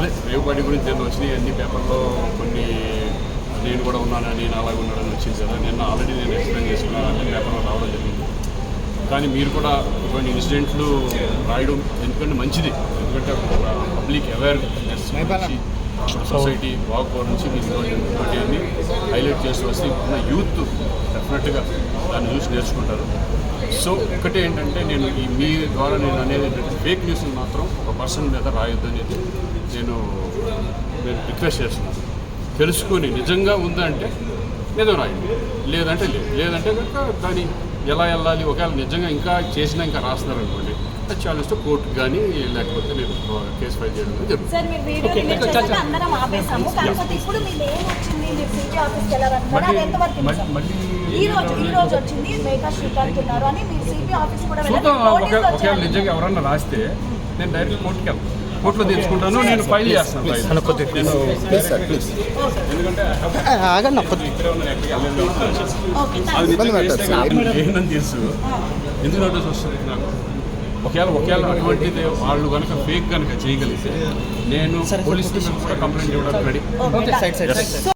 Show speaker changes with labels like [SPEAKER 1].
[SPEAKER 1] అదే రేవు పార్టీ గురించి నేను వచ్చినాయి? అన్ని పేపర్లో కొన్ని నేను కూడా ఉన్నానని నేను అలాగే ఉన్నానని వచ్చింది కదా. నిన్న ఆల్రెడీ నేను ఎక్స్ప్లెయిన్ చేసుకున్నాను అన్ని పేపర్లో రావడం జరిగింది. కానీ మీరు కూడా ఇటువంటి ఇన్సిడెంట్లు రాయడం ఎందుకంటే మంచిది. ఎందుకంటే పబ్లిక్ అవేర్నెస్ సొసైటీ బాగుపో నుంచి మీరు హైలైట్ చేస్తూ వస్తే ఇప్పుడున్న యూత్ డెఫినెట్గా దాన్ని చూసి నేర్చుకుంటారు. సో ఒకటే ఏంటంటే నేను ఈ మీ ద్వారా నేను అనేది ఏంటంటే ఫేక్ న్యూస్ మాత్రం ఒక పర్సన్ మీద రాయొద్దు అనేది నేను నేను రిక్వెస్ట్ చేస్తున్నాను. తెలుసుకొని నిజంగా ఉందంటే నిజం రాయండి. లేదంటే లేదు. లేదంటే కనుక దాన్ని ఎలా వెళ్ళాలి? ఒకవేళ నిజంగా ఇంకా చేసినా ఇంకా రాస్తున్నారు అనుకోండి అది ఛాలెంజ్తో కోర్టుకు కానీ లేకపోతే నేను కేసు ఫైల్ చేయడం జరుగుతుంది.
[SPEAKER 2] ఆఫీస్కి వెళ్ళాలంటున్నారు అది ఎంతవరకు
[SPEAKER 1] మళ్ళీ
[SPEAKER 2] నిజం?
[SPEAKER 1] మళ్ళీ
[SPEAKER 2] ఈ రోజు ఈ రోజు వచ్చింది మేకా శ్రీకాంత్ ఉన్నారు అని మీరు సిపి ఆఫీస్ కూడా వెళ్ళారు.
[SPEAKER 1] చూద్దాం
[SPEAKER 2] పోలీసులు
[SPEAKER 1] ఒకవేళ ఒకవేళ
[SPEAKER 2] వచ్చారు.
[SPEAKER 1] నిజంగా ఎవరన్నా రాస్తే నేను డైరెక్ట్ కోర్టుకి వెళ్తాను కోర్టులో తెచ్చుకుంటాను నేను ఫైల్ చేస్తాను. ఎందుకంటే. అది నిజంగా ఏంటని తెలుసు? ఎందుకు నోటీస్ వస్తుంది నాకు? ఒకవేళ ఒకవేళ అటువంటిది వాళ్ళు కనుక ఫేక్ కనుక చేయగలిగితే నేను పోలీస్ కూడా కంప్లైంట్ ఇవ్వడానికి ready
[SPEAKER 2] okay
[SPEAKER 3] side side
[SPEAKER 2] so